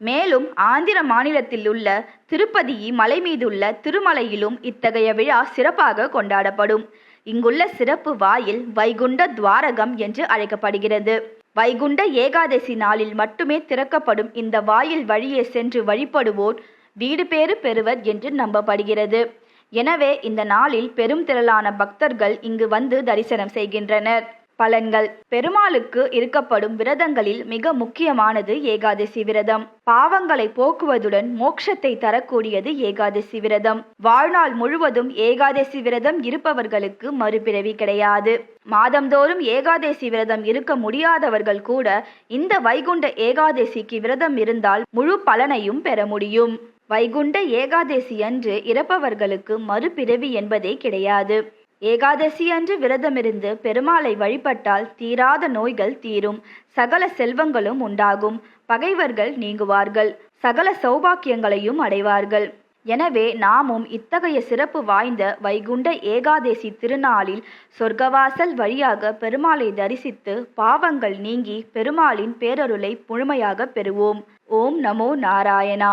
மேலும் ஆந்திர மாநிலத்தில் உள்ள திருப்பதி மலை மீதுள்ள திருமலையிலும் இத்தகைய விழா சிறப்பாக கொண்டாடப்படும். இங்குள்ள சிறப்பு வாயில் வைகுண்ட துவாரகம் என்று அழைக்கப்படுகிறது. வைகுண்ட ஏகாதசி நாளில் மட்டுமே திறக்கப்படும் இந்த வாயில் வழியே சென்று வழிபடுவோர் வீடு பேறு பெறுவர் என்று நம்பப்படுகிறது. எனவே இந்த நாளில் பெரும் திரளான பக்தர்கள் இங்கு வந்து தரிசனம் செய்கின்றனர். பலன்கள். பெருமாளுக்கு இருக்கப்படும் விரதங்களில் மிக முக்கியமானது ஏகாதசி விரதம். பாவங்களை போக்குவதுடன் மோட்சத்தை தரக்கூடியது ஏகாதசி விரதம். வாழ்நாள் முழுவதும் ஏகாதசி விரதம் இருப்பவர்களுக்கு மறுபிறவி கிடையாது. மாதந்தோறும் ஏகாதசி விரதம் இருக்க முடியாதவர்கள் கூட இந்த வைகுண்ட ஏகாதசிக்கு விரதம் இருந்தால் முழு பலனையும் பெற முடியும். வைகுண்ட ஏகாதசி அன்று இறப்பவர்களுக்கு மறுபிறவி என்பதே கிடையாது. ஏகாதசி அன்று விரதமிருந்து பெருமாளை வழிபட்டால் தீராத நோய்கள் தீரும். சகல செல்வங்களும் உண்டாகும். பகைவர்கள் நீங்குவார்கள். சகல சௌபாக்கியங்களையும் அடைவார்கள். எனவே நாமும் இத்தகைய சிறப்பு வாய்ந்த வைகுண்ட ஏகாதசி திருநாளில் சொர்க்கவாசல் வழியாக பெருமாளை தரிசித்து பாவங்கள் நீங்கி பெருமாளின் பேரருளை முழுமையாக பெறுவோம். ஓம் நமோ நாராயணா.